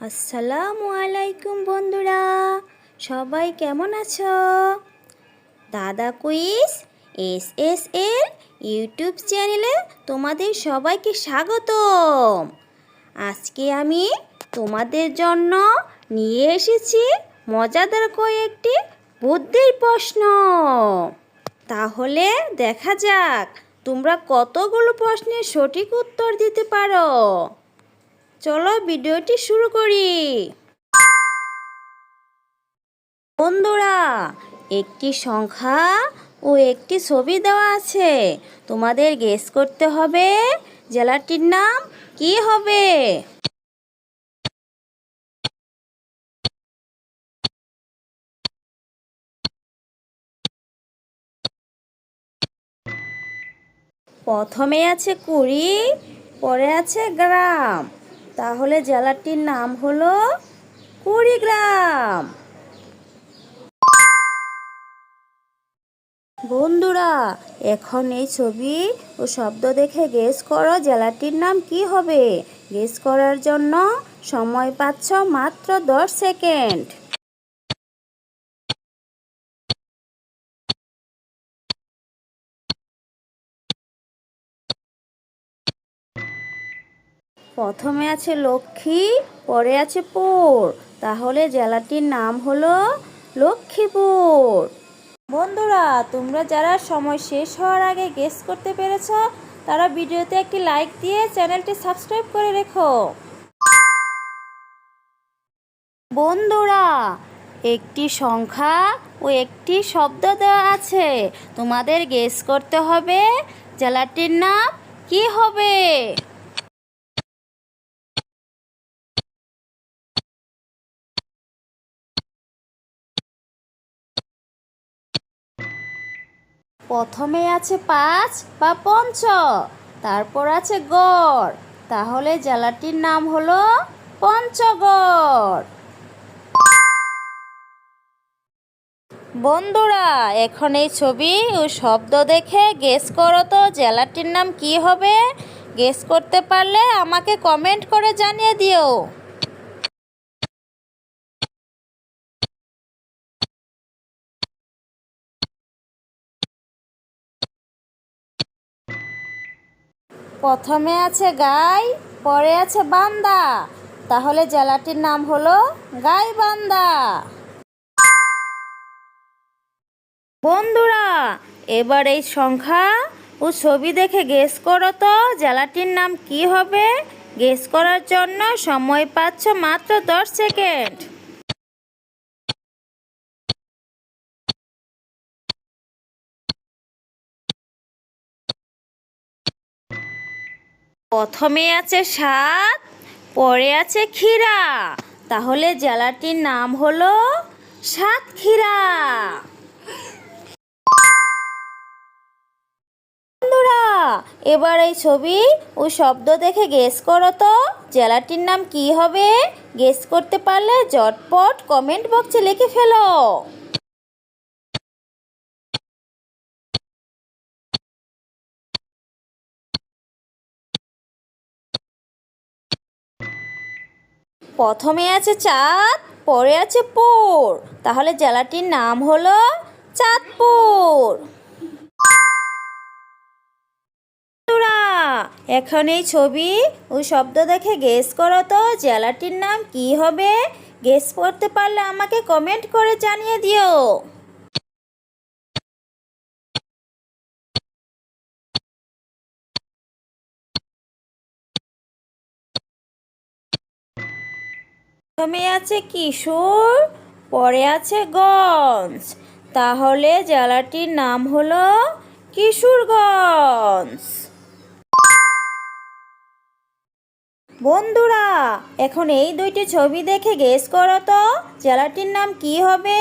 আসসালামু আলাইকুম বন্ধুরা, সবাই কেমন আছো? দাদা quiz S S L YouTube চ্যানেলে তোমাদের সবাইকে স্বাগতম। আজকে আমি তোমাদের জন্য নিয়ে এসেছি মজাদার কয়েকটি বুদ্ধির প্রশ্ন। তাহলে দেখা যাক তোমরা কতগুলো প্রশ্নের সঠিক উত্তর দিতে পারো। চলো ভিডিওটি শুরু করি। বন্ধুরা, একটি সংখ্যা ও একটি ছবি দেওয়া আছে। তোমাদের গেস করতে হবে জেলাটির নাম কি হবে? প্রথমে আছে কুড়ি, পরে আছে গ্রাম। তাহলে জেলাটির নাম হলো কুড়িগ্রাম। বন্ধুরা, এখন এই ছবি ও শব্দ দেখে গেস করো জেলাটির নাম কি হবে। গেস করার জন্য সময় পাচ্ছ মাত্র দশ সেকেন্ড প্রথমে আছে লক্ষ্মী, পরে আছে পুর। তাহলে জেলাটির নাম হলো লক্ষ্মীপুর। বন্ধুরা, তোমরা যারা সময় শেষ হওয়ার আগে গেস করতে পেরেছ, তারা ভিডিওতে একটি লাইক দিয়ে চ্যানেলটি সাবস্ক্রাইব করে রেখো। বন্ধুরা, একটি সংখ্যা ও একটি শব্দ দেওয়া আছে। তোমাদের গেস করতে হবে জেলাটির নাম কি হবে? প্রথমে আছে পাঁচ বা পঞ্চ তারপর আছে গড়। তাহলে জেলাটির নাম হলো পঞ্চগড়। বন্ধুরা, এখন এই ছবি ও শব্দ দেখে গেস করো তো, জেলাটির নাম কি হবে? গেস করতে পারলে আমাকে কমেন্ট করে জানিয়ে দিও। প্রথমে আছে গাই, পরে আছে বান্দা। তাহলে জেলাটির নাম হলো গাই বান্দা বন্ধুরা, এবার এই সংখ্যা ও ছবি দেখে গেস করো তো, জেলাটির নাম কি হবে? গেস করার জন্য সময় পাচ্ছ মাত্র দশ সেকেন্ড প্রথমে আছে সাত পরে আছে ক্ষীরা। তাহলে জেলাটির নাম হলো সাতক্ষীরা বন্ধুরা, এবার এই ছবি ও শব্দ দেখে গেস করো তো, জেলাটির নাম কি হবে? গেস করতে পারলে জটপট কমেন্ট বক্সে লিখে ফেলো। প্রথমে আছে চাঁদ, পরে আছে পোর। তাহলে জেলাটির নাম হলো চাঁদপুর। এখন এই ছবি ও শব্দ দেখে গেস করো তো, জেলাটির নাম কি হবে? গেস করতে পারলে আমাকে কমেন্ট করে জানিয়ে দিও। প্রথমে আছে কিশোর, পরে আছে গঞ্জ। তাহলে জেলাটির নাম হলো কিশোরগঞ্জ। বন্ধুরা, এখন এই দুইটি ছবি দেখে গেস করো তো, জেলাটির নাম কি হবে?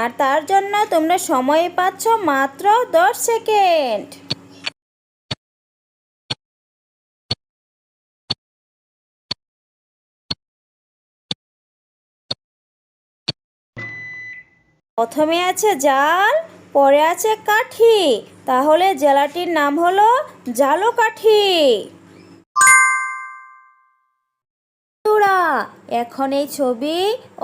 আর তার জন্য তোমরা সময় পাচ্ছ মাত্র দশ সেকেন্ড প্রথমে আছে জাল, পরে আছে কাঠি। তাহলে জেলাটির নাম হলো জালো কাঠি এখন এই ছবি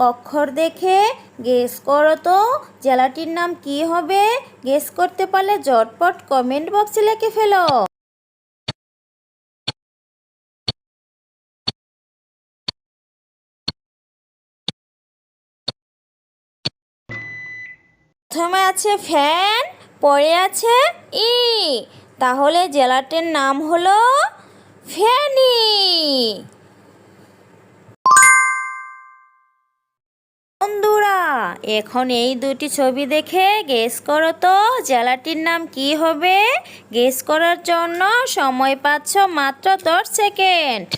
অক্ষর দেখে গেস করো তো, জেলাটির নাম কি হবে? গেস করতে পারলে জটপট কমেন্ট বক্সে লিখে ফেলো। প্রথমে আছে ফ্যান, পরে আছে ই। তাহলে জেলাটির নাম হলো ফ্যানি বন্ধুরা, এখন এই দুটি ছবি দেখে গেস করো তো, জেলাটির নাম কি হবে? গেস করার জন্য সময় পাচ্ছ মাত্র দশ সেকেন্ড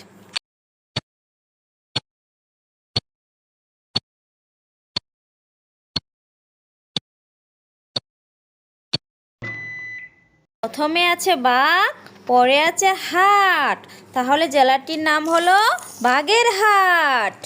প্রথমে আছে বাঘ পরে আছে হাট। তাহলে জেলাটির নাম হলো বাগের হাট